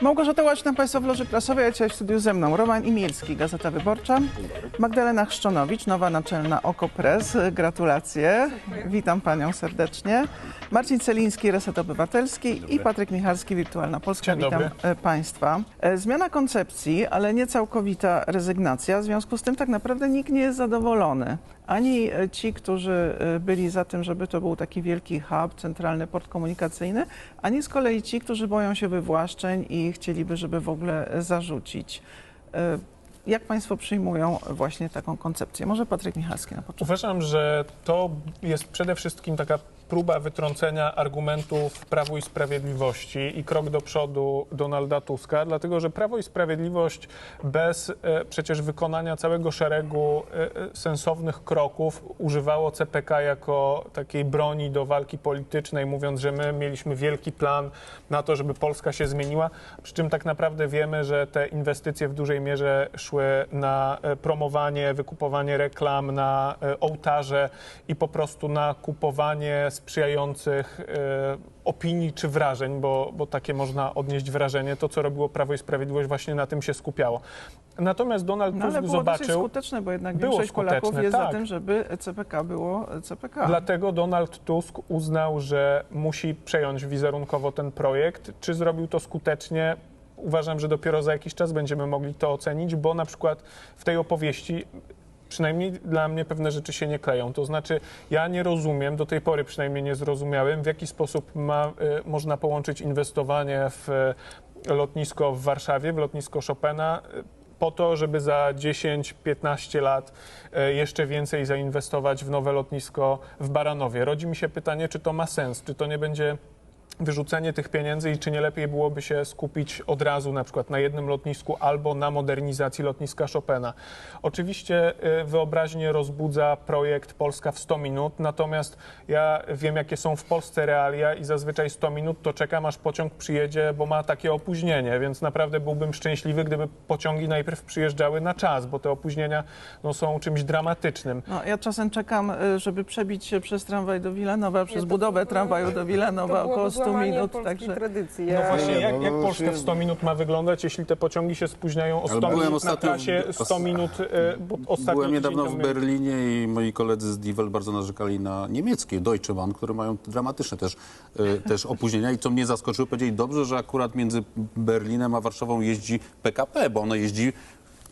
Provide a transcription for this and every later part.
Małgorzata Łaczna, Państwo w Loży Prasowej, a dzisiaj w studiu ze mną Roman Imielski, Gazeta Wyborcza, Magdalena Chrzczonowicz, nowa naczelna OKO.press, gratulacje, witam Panią serdecznie, Marcin Celiński, Reset Obywatelski i Patryk Michalski, Wirtualna Polska, Dzień witam dobry. e, Państwa. E, Zmiana koncepcji, ale nie całkowita rezygnacja, w związku z tym tak naprawdę nikt nie jest zadowolony. Ani e, ci, którzy e, byli za tym, żeby to był taki wielki hub, centralny port komunikacyjny, ani z kolei ci, którzy boją się wywłaszczeń i chcieliby, żeby w ogóle e, zarzucić. Jak Państwo przyjmują właśnie taką koncepcję? Może Patryk Michalski na początku. Uważam, że to jest przede wszystkim taka próba wytrącenia argumentów Prawu i Sprawiedliwości i krok do przodu Donalda Tuska, dlatego że Prawo i Sprawiedliwość bez e, przecież wykonania całego szeregu e, e, sensownych kroków używało CPK jako takiej broni do walki politycznej, mówiąc, że my mieliśmy wielki plan na to, żeby Polska się zmieniła, przy czym tak naprawdę wiemy, że te inwestycje w dużej mierze szły na promowanie, wykupowanie reklam, na ołtarze i po prostu na kupowanie sprzyjających e, opinii czy wrażeń, bo, bo takie można odnieść wrażenie. To, co robiło Prawo i Sprawiedliwość, właśnie na tym się skupiało. Natomiast Donald No ale Tusk było dosyć zobaczył... skuteczne, bo jednak Było większość Polaków jest za tak. tym, żeby CPK było CPK. Dlatego Donald Tusk uznał, że musi przejąć wizerunkowo ten projekt. Czy zrobił to skutecznie? Uważam, że dopiero za jakiś czas będziemy mogli to ocenić, bo na przykład w tej opowieści przynajmniej dla mnie pewne rzeczy się nie kleją. To znaczy, ja nie rozumiem, do tej pory przynajmniej nie zrozumiałem, w jaki sposób ma, y, można połączyć inwestowanie w y, lotnisko w Warszawie, w lotnisko Chopina, y, po to, żeby za 10-15 lat e, jeszcze więcej zainwestować w nowe lotnisko w Baranowie. Rodzi mi się pytanie, czy to ma sens, czy to nie będzie wyrzucenie tych pieniędzy i czy nie lepiej byłoby się skupić od razu na przykład na jednym lotnisku albo na modernizacji lotniska Chopina. Oczywiście y, wyobraźnię rozbudza projekt Polska w 100 minut, natomiast ja wiem jakie są w Polsce realia i zazwyczaj 100 minut to czekam aż pociąg przyjedzie, bo ma takie opóźnienie, więc naprawdę byłbym szczęśliwy, gdyby pociągi najpierw przyjeżdżały na czas, bo te opóźnienia no, są czymś dramatycznym. No, ja czasem czekam, y, żeby przebić się przez tramwaj do Wilanowa, przez to budowę tramwaju do Wilanowa około byłoby 100 złamanie minut, polskiej także tradycji. No Ja- właśnie, nie, jak, no, jak no, Polska w się- 100 minut ma wyglądać, jeśli te pociągi się spóźniają o 100 byłem minut na ostatnio w- trasie, 100 minut, e, bo ostatnio Byłem niedawno w Berlinie i moi koledzy z Divel bardzo narzekali na niemieckie Deutsche Bahn, które mają dramatyczne też, e, też opóźnienia. I co mnie zaskoczyło, powiedzieli dobrze, że akurat między Berlinem a Warszawą jeździ PKP, bo ono jeździ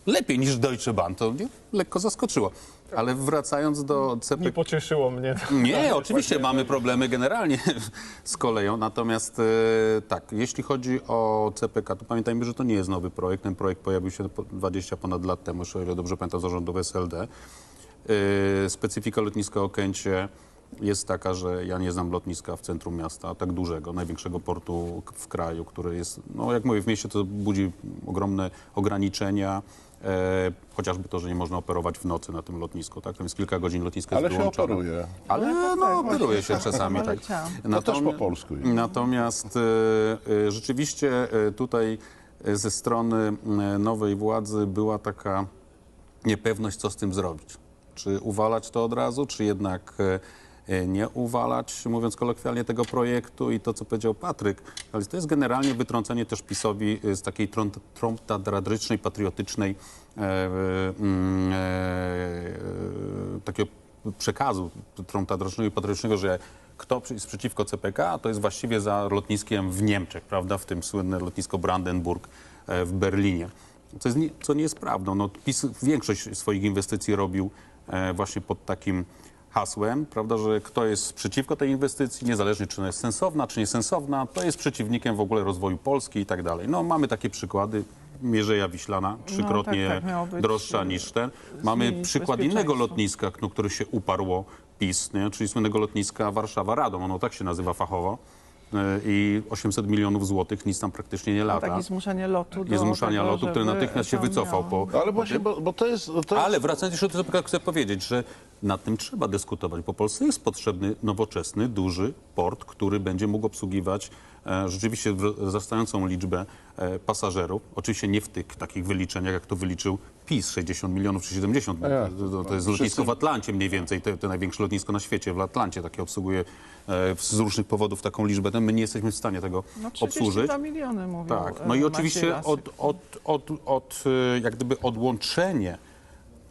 lepiej niż Deutsche Bahn. To mnie lekko zaskoczyło. Ale wracając do Nie CPK... pocieszyło mnie. Nie, oczywiście mamy problemy generalnie z koleją, natomiast e, tak, jeśli chodzi o CPK, to pamiętajmy, że to nie jest nowy projekt. Ten projekt pojawił się po 20 ponad lat temu, o ile dobrze pamiętam, zarządów SLD. E, Specyfika lotniska Okęcie jest taka, że ja nie znam lotniska w centrum miasta, tak dużego, największego portu w kraju, który jest, no jak mówię, w mieście to budzi ogromne ograniczenia, chociażby to, że nie można operować w nocy na tym lotnisku, tak? To jest kilka godzin lotniska Ale jest się wyłączone. operuje. Ale no, operuje się czasami, tak. chciałam. To też po polsku jest. Natomiast e, e, rzeczywiście e, tutaj e, ze strony e, nowej władzy była taka niepewność, co z tym zrobić. Czy uwalać to od razu, czy jednak e, e, nie uwalać, mówiąc kolokwialnie, tego projektu i to, co powiedział Patryk, ale to jest generalnie wytrącenie też PiSowi e, z takiej trąbtadradrycznej, patriotycznej e, mm, e, e, takiego przekazu trąbtadrycznego i patriotycznego, że kto jest przeciwko CPK, to jest właściwie za lotniskiem w Niemczech, prawda, w tym słynne lotnisko Brandenburg e, w Berlinie. Co, jest co nie jest prawdą. No, PiS większość swoich inwestycji robił e, właśnie pod takim hasłem, prawda, że kto jest przeciwko tej inwestycji, niezależnie czy ona jest sensowna, czy niesensowna, to jest przeciwnikiem w ogóle rozwoju Polski i tak dalej. No mamy takie przykłady. Mierzeja Wiślana, trzykrotnie tak, miało być, droższa e, niż ten. Mamy przykład innego lotniska, no, które się uparło PiS, nie? czyli słynnego lotniska Warszawa-Radom. Ono tak się nazywa fachowo. I 800 milionów złotych nic tam praktycznie nie lata. takie zmuszenie lotu do Jest zmuszania tego, lotu, który natychmiast się wycofał po, No ale właśnie, bo, bo to jest... To jest ale wracając jeszcze do tego, chcę powiedzieć, że nad tym trzeba dyskutować, bo Polsce jest potrzebny nowoczesny, duży port, który będzie mógł obsługiwać rzeczywiście wr- wzrastającą liczbę e, pasażerów. Oczywiście nie w tych takich wyliczeniach, jak to wyliczył PiS, 60 milionów czy 70. A jak? To, to jest lotnisko w Atlancie mniej więcej, to, to największe lotnisko na świecie w Atlancie, takie obsługuje e, z różnych powodów taką liczbę. My nie jesteśmy w stanie tego No obsłużyć. 32 miliony mówił Tak, e, no i oczywiście od, od, od, od e, jak gdyby odłączenie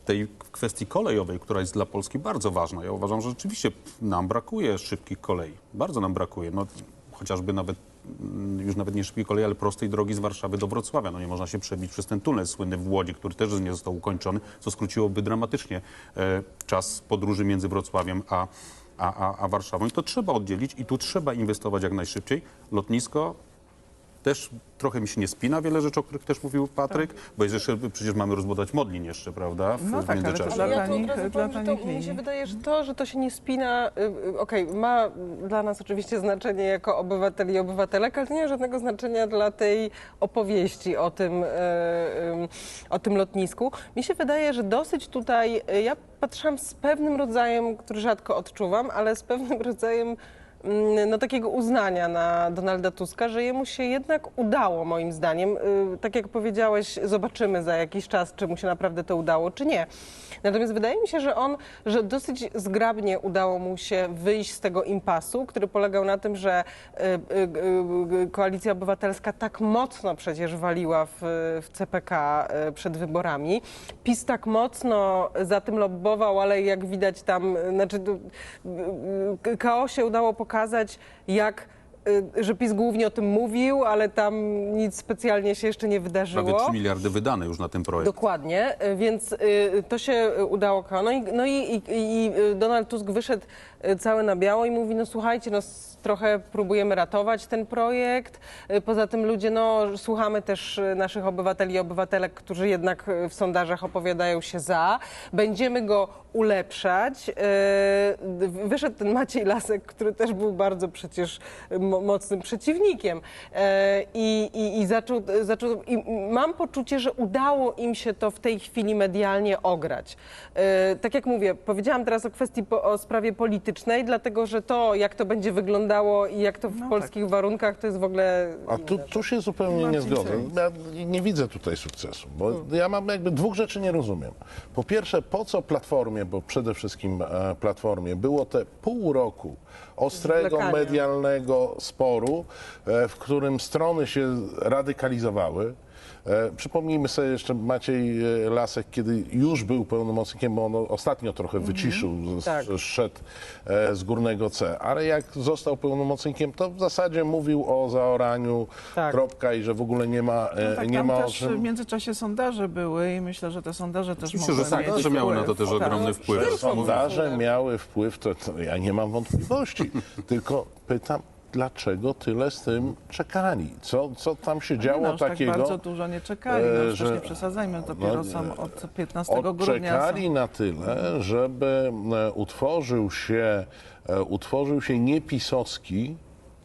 tej kwestii kolejowej, która jest dla Polski bardzo ważna. Ja uważam, że rzeczywiście nam brakuje szybkich kolei. Bardzo nam brakuje. No, chociażby nawet, mm, już nawet nie szybkiej kolei, ale prostej drogi z Warszawy do Wrocławia. No nie można się przebić przez ten tunel słynny w Łodzi, który też nie został ukończony, co skróciłoby dramatycznie e, czas podróży między Wrocławiem a, a, a, a Warszawą. I to trzeba oddzielić i tu trzeba inwestować jak najszybciej. Lotnisko też trochę mi się nie spina wiele rzeczy, o których też mówił Patryk, bo jest jeszcze, przecież mamy rozbudować Modlin jeszcze, prawda, w, No w tak, ale to międzyczasie. dla Ale od razu dla powiem, że to, mi się wydaje, że to, że to się nie spina, y, y, okej, ma dla nas oczywiście znaczenie jako obywateli i obywatelek, ale to nie ma żadnego znaczenia dla tej opowieści o tym, y, o tym lotnisku. Mi się wydaje, że dosyć tutaj, ja patrzyłam z pewnym rodzajem, który rzadko odczuwam, ale z pewnym rodzajem no, takiego uznania na Donalda Tuska, że jemu się jednak udało, moim zdaniem. Y, Tak jak powiedziałeś, zobaczymy za jakiś czas, czy mu się naprawdę to udało, czy nie. Natomiast wydaje mi się, że on, że dosyć zgrabnie udało mu się wyjść z tego impasu, który polegał na tym, że y, y, y, Koalicja Obywatelska tak mocno przecież waliła w, w CPK y, przed wyborami. PiS tak mocno za tym lobbował, ale jak widać tam, y, znaczy y, y, KO się udało pokazać, jak y, że PiS głównie o tym mówił, ale tam nic specjalnie się jeszcze nie wydarzyło. Prawie 3 miliardy wydane już na ten projekt. Dokładnie, y, więc y, to się udało. No i, no i, i, Donald Tusk wyszedł cały na biało i mówi, no słuchajcie, no trochę próbujemy ratować ten projekt. Poza tym ludzie, no słuchamy też naszych obywateli i obywatelek, którzy jednak w sondażach opowiadają się za. Będziemy go ulepszać. W- Wyszedł ten Maciej Lasek, który też był bardzo przecież mo- mocnym przeciwnikiem E, i, i, i zaczął, zaczął i mam poczucie, że udało im się to w tej chwili medialnie ograć. E, Tak jak mówię, powiedziałam teraz o kwestii, po, o sprawie politycznej, dlatego że to, jak to będzie wyglądało i jak to w No polskich warunkach, to jest w ogóle... A tu, tu się zupełnie nie zgodzę. Ja nie widzę tutaj sukcesu, bo ja mam jakby dwóch rzeczy nie rozumiem. Po pierwsze, po co Platformie, bo przede wszystkim e, Platformie, było te pół roku ostrego, Zwlekania. medialnego sporu, e, w którym strony się radykalizowały. E, Przypomnijmy sobie jeszcze Maciej e, Lasek, kiedy już był pełnomocnikiem, bo on ostatnio trochę wyciszył, z- Tak. szedł e, z górnego C, ale jak został pełnomocnikiem, to w zasadzie mówił o zaoraniu, Tak. kropka i że w ogóle nie ma, e, No tak, nie tam ma o też w czym... międzysczasie sondaże były i myślę, że te sondaże też Oczywiście, że mogły mieć sondaże miały na to wpływ. też Tak. ogromny wpływ. Że sondaże miały wpływ, to, to ja nie mam wątpliwości, tylko pytam, dlaczego tyle z tym czekali? Co, co tam się Nie, działo no, już takiego? tak bardzo dużo nie czekali, no, e, że- nie przesadzajmy, dopiero no, są od 15 grudnia. Odczekali Są. na tyle, żeby e, utworzył się, e, utworzył się niepisowski,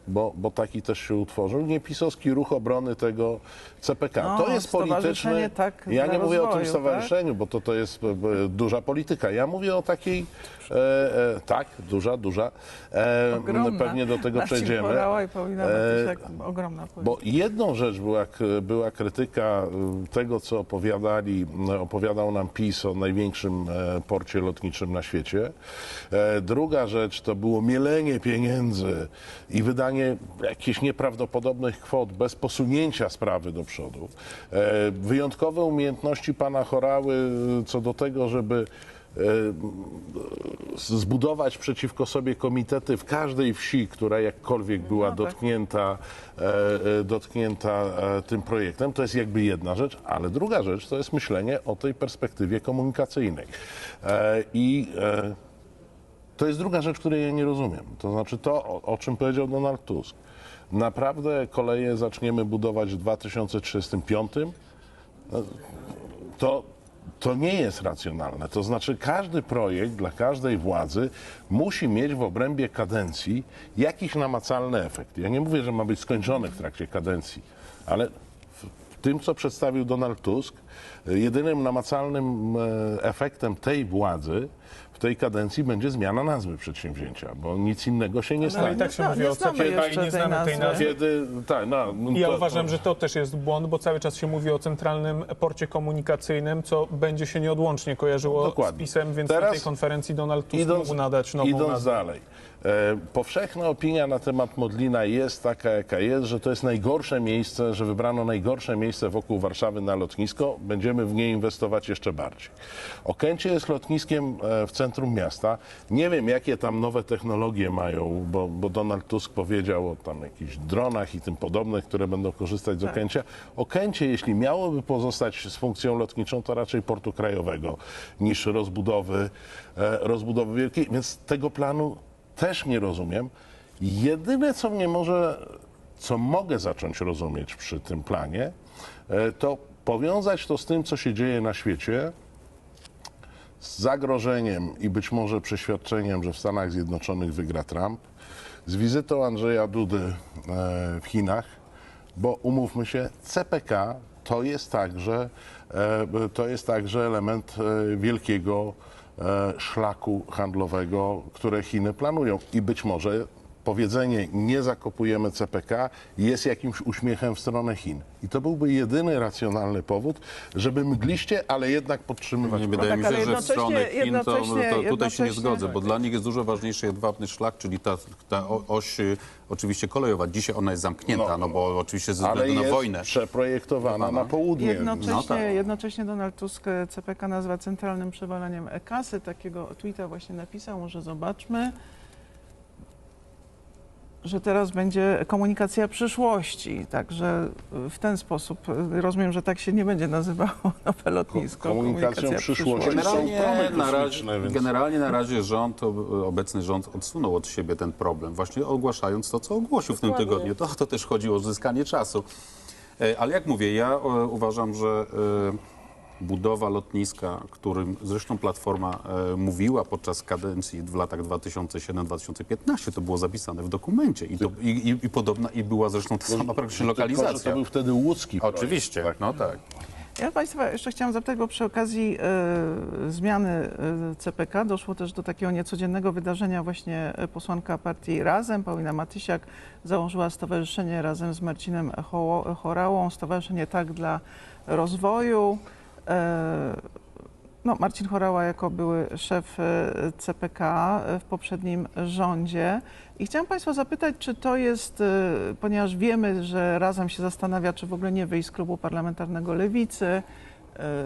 bo, bo taki też się utworzył, niepisowski ruch obrony tego CPK. No, to jest polityczny. stowarzyszenie tak ja nie mówię o tym rozwoju, stowarzyszeniu, bo to, to jest e, e, duża polityka. Ja mówię o takiej, e, e, tak, duża, duża. E, Ogromna. pewnie do tego Marcin przejdziemy. Porała i Paulina E, Matysiak, ogromna polityka. Bo jedną rzecz była, była krytyka tego, co opowiadali, opowiadał nam PiS o największym porcie lotniczym na świecie. Druga rzecz to było mielenie pieniędzy i wydanie jakichś nieprawdopodobnych kwot bez posunięcia sprawy do przodu. E, Wyjątkowe umiejętności pana Chorały y, co do tego, żeby e, zbudować przeciwko sobie komitety w każdej wsi, która jakkolwiek była No tak. dotknięta, e, e, dotknięta e, tym projektem. To jest jakby jedna rzecz, ale druga rzecz to jest myślenie o tej perspektywie komunikacyjnej. E, I e, to jest druga rzecz, której ja nie rozumiem. To znaczy to, o, czym powiedział Donald Tusk. Naprawdę koleje zaczniemy budować w 2035? to, to nie jest racjonalne. To znaczy, każdy projekt dla każdej władzy musi mieć w obrębie kadencji jakiś namacalny efekt. Ja nie mówię, że ma być skończony w trakcie kadencji, ale w, tym, co przedstawił Donald Tusk, jedynym namacalnym e, efektem tej władzy tej kadencji będzie zmiana nazwy przedsięwzięcia, bo nic innego się nie No stanie. i tak się Nie mówi o CPK i jeszcze nie znamy tej nazwy. Kiedy, tak, no, no I ja to- uważam, że to też jest błąd, bo cały czas się mówi o centralnym porcie komunikacyjnym, co będzie się nieodłącznie kojarzyło Dokładnie. z PiSem, więc Teraz na tej konferencji Donald Tusk idąc- mógł nadać nową Idąc nazwę. dalej. E, powszechna opinia na temat Modlina jest taka, jaka jest, że to jest najgorsze miejsce, że wybrano najgorsze miejsce wokół Warszawy na lotnisko. Będziemy w nie inwestować jeszcze bardziej. Okęcie jest lotniskiem e, w centrum miasta. Nie wiem, jakie tam nowe technologie mają, bo, bo Donald Tusk powiedział o tam jakichś dronach i tym podobnych, które będą korzystać z Okęcia. Okęcie, jeśli miałoby pozostać z funkcją lotniczą, to raczej portu krajowego niż rozbudowy, e, rozbudowy wielkiej, więc tego planu też nie rozumiem. Jedyne, co mnie może, co mogę zacząć rozumieć przy tym planie, e, to powiązać to z tym, co się dzieje na świecie, z zagrożeniem i być może przeświadczeniem, że w Stanach Zjednoczonych wygra Trump, z wizytą Andrzeja Dudy e, w Chinach, bo umówmy się, CPK to jest także, e, to jest także element wielkiego szlaku handlowego, które Chiny planują. I być może powiedzenie nie zakopujemy CPK jest jakimś uśmiechem w stronę Chin. I to byłby jedyny racjonalny powód, żeby mgliście, ale jednak podtrzymywać Nie wydaje tak, mi ale się, że w stronę Chin to, to tutaj się nie zgodzę, bo dla nich jest dużo ważniejszy jedwabny szlak, czyli ta, ta oś y, oczywiście kolejowa. Dzisiaj ona jest zamknięta, no, No. bo oczywiście ze względu na wojnę. przeprojektowana na południe. Jednocześnie, No tak. jednocześnie Donald Tusk e, CPK nazywa centralnym przewalaniem e-kasy. Takiego tweeta właśnie napisał, może zobaczmy, że teraz będzie komunikacja przyszłości. Także e, w ten sposób e, rozumiem, że tak się nie będzie nazywało nowe lotnisko. komunikacją komunikacja przyszłości. Generalnie są promy na, razie, kosmiczne, więc- generalnie na razie rząd, obecny rząd odsunął od siebie ten problem, właśnie ogłaszając to, co ogłosił w tym Dokładnie. tygodniu. To, to też chodziło o zyskanie czasu. E, Ale jak mówię, ja e, uważam, że e, budowa lotniska, którym zresztą Platforma e, mówiła podczas kadencji w latach 2007-2015, to było zapisane w dokumencie i, to, i, i, i podobna, i była zresztą ta sama praktycznie Tylko, że lokalizacja. to był wtedy łódzki projekt, Oczywiście, tak? no tak. Ja Państwa jeszcze chciałam zapytać, bo przy okazji e, zmiany e, CPK doszło też do takiego niecodziennego wydarzenia. Właśnie posłanka partii Razem, Paulina Matysiak, założyła stowarzyszenie razem z Marcinem Cho- Chorałą, Stowarzyszenie Tak dla Rozwoju. E, no, Marcin Chorała jako były szef e, CPK w poprzednim rządzie. I chciałam Państwa zapytać, czy to jest, e, ponieważ wiemy, że razem się zastanawia, czy w ogóle nie wyjść z klubu parlamentarnego Lewicy,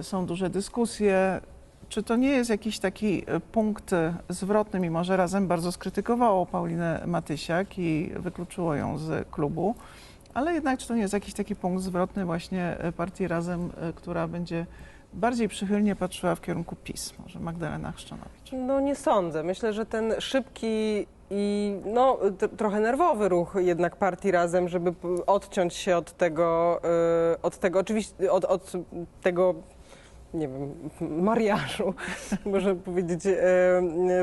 są duże dyskusje, czy to nie jest jakiś taki punkt zwrotny, mimo że razem bardzo skrytykowało Paulinę Matysiak i wykluczyło ją z klubu, ale jednak czy to nie jest jakiś taki punkt zwrotny właśnie e, partii Razem, e, która będzie bardziej przychylnie patrzyła w kierunku PiS, może Magdalena Chrzczanowicz. No nie sądzę. Myślę, że ten szybki i no, trochę nerwowy ruch jednak partii razem, żeby odciąć się od tego, y, od tego oczywiście, od, od tego nie wiem, mariażu, można powiedzieć, y,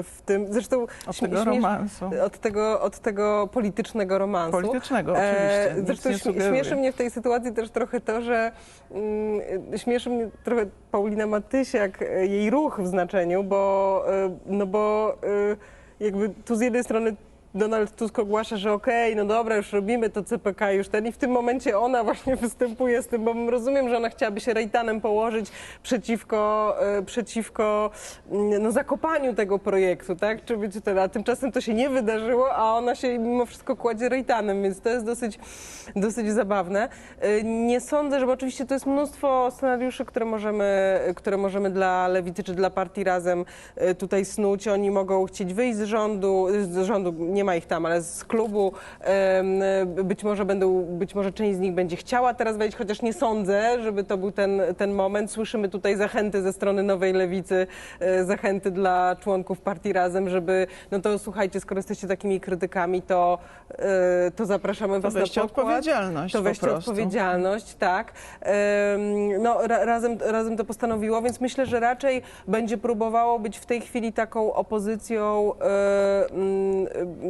w tym, zresztą Od tego romansu. od tego, od tego politycznego romansu. Politycznego, E, oczywiście. nic Zresztą śmieszy mnie w tej sytuacji też trochę to, że mm, śmieszy mnie trochę Paulina Matysiak, e, jej ruch w znaczeniu, bo, e, no bo e, jakby tu z jednej strony Donald Tusk ogłasza, że okej, no dobra, już robimy to CPK już ten i w tym momencie ona właśnie występuje z tym, bo rozumiem, że ona chciałaby się rejtanem położyć przeciwko, e, przeciwko mm, no, zakopaniu tego projektu, tak? Czy być ten, a tymczasem to się nie wydarzyło, a ona się mimo wszystko kładzie rejtanem, więc to jest dosyć, dosyć zabawne. E, Nie sądzę, że oczywiście to jest mnóstwo scenariuszy, które możemy, które możemy dla Lewicy czy dla partii Razem e, tutaj snuć. Oni mogą chcieć wyjść z rządu, z rządu, nie ma ich tam, ale z klubu. Być może będą, być może część z nich będzie chciała teraz wejść, chociaż nie sądzę, żeby to był ten, ten moment. Słyszymy tutaj zachęty ze strony Nowej Lewicy, e, zachęty dla członków partii Razem, żeby, no to słuchajcie, skoro jesteście takimi krytykami, to, e, to zapraszamy was weźcie na pokład. odpowiedzialność To weźcie odpowiedzialność, tak. No, ra, razem, razem to postanowiło, więc myślę, że raczej będzie próbowało być w tej chwili taką opozycją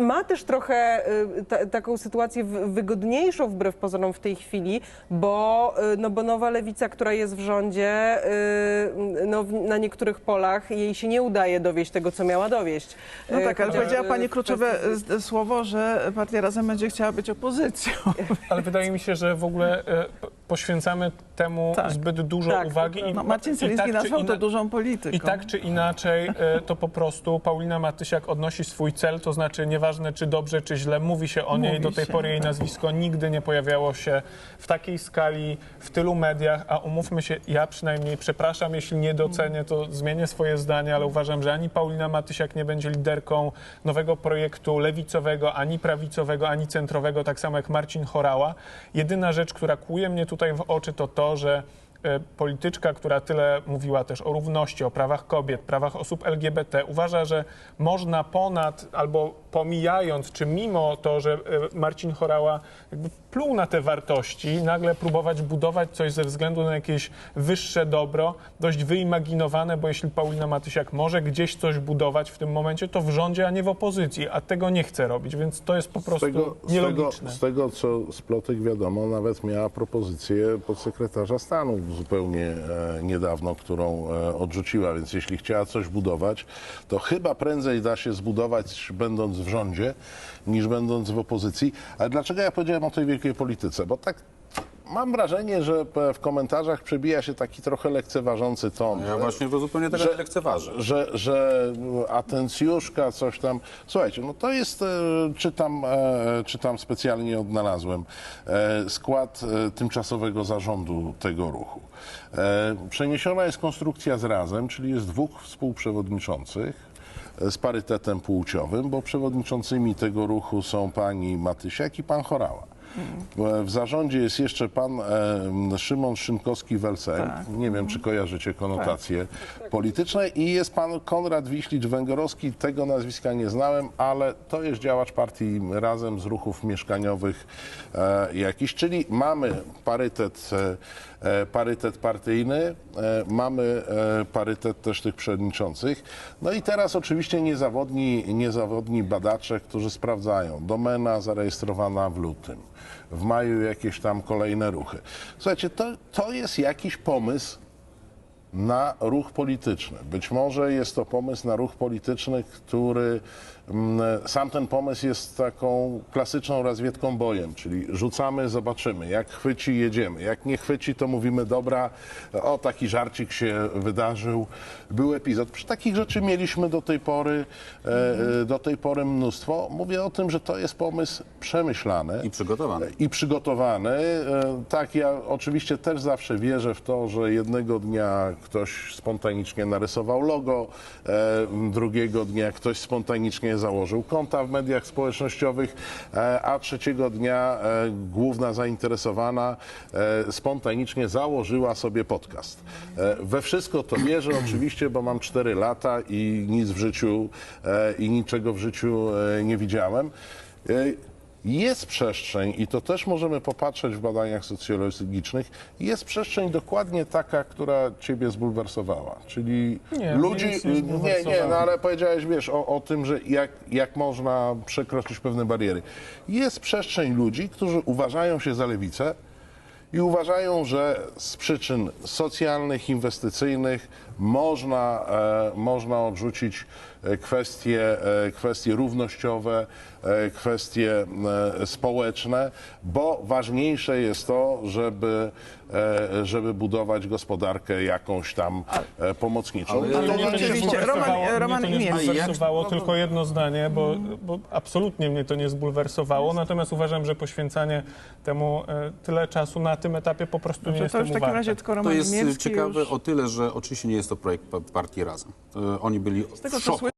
ma też trochę y, ta, taką sytuację wygodniejszą wbrew pozorom w tej chwili, bo, y, no bo nowa lewica, która jest w rządzie, y, no, na niektórych polach jej się nie udaje dowieść tego, co miała dowieść. No tak, ale powiedziała Pani kluczowe kwestii- słowo, że Partia Razem będzie chciała być opozycją. Ale wydaje mi się, że w ogóle poświęcamy temu Tak. zbyt dużo Tak, uwagi. I, No, Marcin Celiński tak nazwał to dużą polityką. I tak czy inaczej, to po prostu Paulina Matysiak odnosi swój cel, to znaczy nieważne czy dobrze, czy źle, mówi się o niej. Mówi Do tej się, pory jej tak. nazwisko nigdy nie pojawiało się w takiej skali, w tylu mediach, a umówmy się, ja przynajmniej przepraszam, jeśli nie docenię, to zmienię swoje zdanie, ale uważam, że ani Paulina Matysiak nie będzie liderką nowego projektu lewicowego, ani prawicowego, ani centrowego, tak samo jak Marcin Chorała. Jedyna rzecz, która kłuje mnie tutaj w oczy, to to, że polityczka, która tyle mówiła też o równości, o prawach kobiet, prawach osób LGBT, uważa, że można ponad albo pomijając, czy mimo to, że e, Marcin Chorała pluł na te wartości, nagle próbować budować coś ze względu na jakieś wyższe dobro, dość wyimaginowane, bo jeśli Paulina Matysiak może gdzieś coś budować w tym momencie, to w rządzie, a nie w opozycji, a tego nie chce robić, więc to jest po Z prostu tego, z, tego, nielogiczne. z tego, co z plotek wiadomo, nawet miała propozycję podsekretarza stanu zupełnie e, niedawno, którą e, odrzuciła, więc jeśli chciała coś budować, to chyba prędzej da się zbudować będąc w rządzie, niż będąc w opozycji. Ale dlaczego ja powiedziałem o tej wielkiej polityce? Bo tak mam wrażenie, że w komentarzach przebija się taki trochę lekceważący ton. Ja właśnie zupełnie tego że- nie lekceważę. że, że atencjuszka, coś tam. Słuchajcie, no to jest, e, czytam, e, czytam specjalnie odnalazłem, e, skład tymczasowego zarządu tego ruchu. Przeniesiona jest konstrukcja z razem, czyli jest dwóch współprzewodniczących z parytetem płciowym, bo przewodniczącymi tego ruchu są pani Matysiak i pan Chorała. E, W zarządzie jest jeszcze pan e, Szymon Szynkowski-Welceng. Tak. Nie wiem, czy kojarzycie konotacje polityczne. I jest pan Konrad Wiślicz-Węgorowski. Tego nazwiska nie znałem, ale to jest działacz partii Razem z ruchów mieszkaniowych e, jakiś. Czyli mamy parytet, e, parytet partyjny, e, mamy e, parytet też tych przewodniczących. No i teraz oczywiście niezawodni, niezawodni badacze, którzy sprawdzają. Domena zarejestrowana w lutym. W maju jakieś tam kolejne ruchy. Słuchajcie, to, to jest jakiś pomysł na ruch polityczny. Być może jest to pomysł na ruch polityczny, który sam ten pomysł jest taką klasyczną razwiedką bojem, czyli rzucamy, zobaczymy. Jak chwyci, jedziemy. Jak nie chwyci, to mówimy, dobra, o taki żarcik się wydarzył. Był epizod. Przy takich rzeczy mieliśmy do tej pory, e, e, do tej pory mnóstwo. Mówię o tym, że to jest pomysł przemyślany I przygotowany. i przygotowany. E, Tak, ja oczywiście też zawsze wierzę w to, że jednego dnia ktoś spontanicznie narysował logo, drugiego dnia ktoś spontanicznie założył konta w mediach społecznościowych, e, a trzeciego dnia e, główna zainteresowana e, spontanicznie założyła sobie podcast. We wszystko to wierzę oczywiście, bo mam 4 lata i nic w życiu i niczego w życiu nie widziałem. Jest przestrzeń, i to też możemy popatrzeć w badaniach socjologicznych, jest przestrzeń dokładnie taka, która ciebie zbulwersowała. Czyli Nie, ludzi. nie Nie, no ale powiedziałeś, wiesz, o, o tym, że jak, jak można przekroczyć pewne bariery. Jest przestrzeń ludzi, którzy uważają się za lewicę i uważają, że z przyczyn socjalnych, inwestycyjnych można, e, można odrzucić e, kwestie, e, kwestie równościowe, kwestie społeczne, bo ważniejsze jest to, żeby, żeby budować gospodarkę jakąś tam pomocniczą. Ale- Ale to Oczywiście. Roman- Roman mnie to nie zbulwersowało, tylko jedno zdanie, bo, bo absolutnie mnie to nie zbulwersowało, natomiast uważam, że poświęcanie temu tyle czasu na tym etapie po prostu nie jest to już w takim razie tylko To jest ciekawe już... o tyle, że oczywiście nie jest to projekt pa- partii Razem. E, Oni byli tego, w szoku,